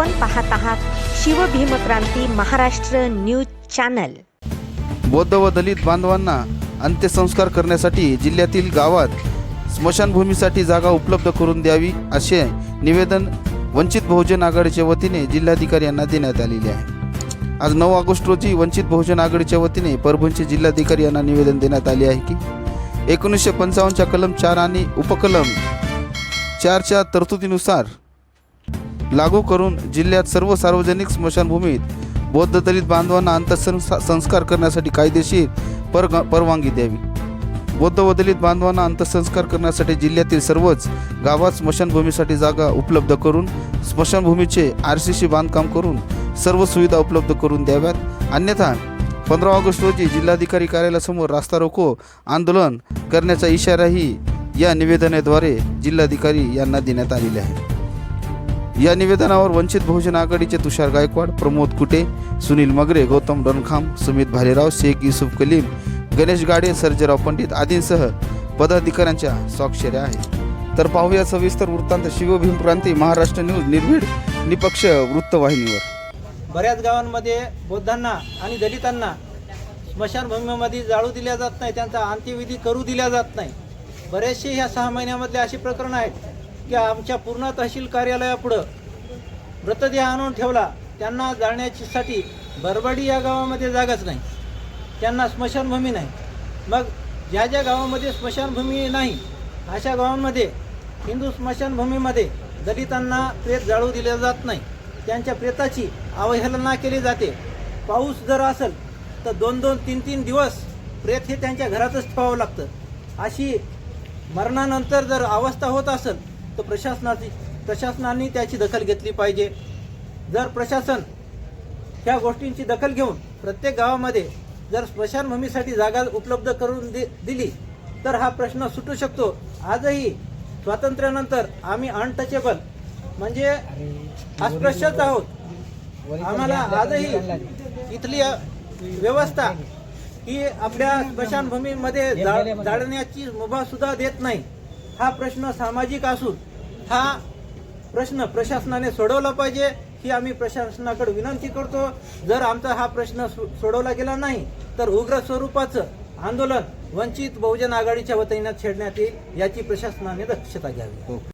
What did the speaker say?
आपण पाहत आहात शिवभीमक्रांती महाराष्ट्र न्यूज चॅनल. बौद्ध व दलित बांधवांना अंत्यसंस्कार करण्यासाठी जिल्ह्यातील गावात स्मशानभूमीसाठी जागा उपलब्ध करून द्यावी असे निवेदन वंचित बहुजन आघाडीच्या वतीने जिल्हाधिकारी यांना देण्यात आलेले आहे. आज नऊ ऑगस्ट रोजी वंचित बहुजन आघाडीच्या वतीने परभणीचे जिल्हाधिकारी यांना निवेदन देण्यात आले आहे की एकोणीसशे पंचावन्नच्या कलम चार आणि उपकलम चारच्या तरतुदीनुसार लागू करून जिल्ह्यात सर्व सार्वजनिक स्मशानभूमीत बौद्ध दलित बांधवांना अंत्यसंस्कार संस्कार करण्यासाठी कायदेशीर पर परवानगी द्यावी. बौद्ध व दलित बांधवांना अंत्यसंस्कार करण्यासाठी जिल्ह्यातील सर्वच गावात स्मशानभूमीसाठी जागा उपलब्ध करून स्मशानभूमीचे आर सी सी बांधकाम करून सर्व सुविधा उपलब्ध करून द्याव्यात. अन्यथा पंधरा ऑगस्ट रोजी जिल्हाधिकारी कार्यालयासमोर रास्ता रोको आंदोलन करण्याचा इशाराही या निवेदनाद्वारे जिल्हाधिकारी यांना देण्यात आलेले आहे. या निवेदनावर वंचित बहुजन आघाडीचे तुषार गायकवाड प्रमोद कुटे सुनील मगरे गौतम डोनखाम सुमित भालेराव शेख युसुफ कलीम गणेश गाडे सर्जेराव पंडित आदींसह पदाधिकाऱ्यांच्या स्वाक्षऱ्या आहेत. तर पाहूया सविस्तर वृत्तांत. शिवभीम क्रांती महाराष्ट्र न्यूज निर्भीड निपक्ष वृत्तवाहिनीवर. बऱ्याच गावांमध्ये बौद्धांना आणि दलितांना स्मशानभूमीमध्ये जाळू दिल्या जात नाही त्यांचा अंत्यविधी करू दिल्या जात नाही. बरेचसे ह्या सहा महिन्यामधले अशी प्रकरणं आहेत. की आमच्या पूर्ण तहसील कार्यालयापुढं मृतदेह आणून ठेवला त्यांना जाळण्यासाठी बरबडी या गावामध्ये जागाच नाही. त्यांना स्मशानभूमी नाही. मग ज्या ज्या गावामध्ये स्मशानभूमी नाही अशा गावांमध्ये हिंदू स्मशानभूमीमध्ये दलितांना प्रेत जाळू दिले जात नाही. त्यांच्या प्रेताची अवहेलना केली जाते. पाऊस जर असेल तर दोन दोन तीन तीन दिवस प्रेत हे त्यांच्या घरातच ठेवावं लागतं. अशी मरणानंतर जर अवस्था होत असेल तर प्रशासनाची प्रशासनाने त्याची दखल घेतली पाहिजे. जर प्रशासन ह्या गोष्टींची दखल घेऊन प्रत्येक गावामध्ये जर स्मशानभूमीसाठी जागा उपलब्ध करून दि दिली तर हा प्रश्न सुटू शकतो. आजही स्वातंत्र्यानंतर आम्ही अनटचेबल म्हणजे अस्पृश्यच आहोत. आम्हाला आजही इथली व्यवस्था ही आपल्या स्मशानभूमीमध्ये जाळ- जाळण्याची मुभा सुद्धा देत नाही. हा प्रश्न सामाजिक असून हा प्रश्न प्रशासनाने सोडवला पाहिजे ही आम्ही प्रशासनाकडे विनंती करतो. जर आमचा हा प्रश्न सो- सोडवला गेला नाही तर उग्र स्वरूपाचं आंदोलन वंचित बहुजन आघाडीच्या वतीनं छेडण्यात येईल याची प्रशासनाने दक्षता घ्यावी.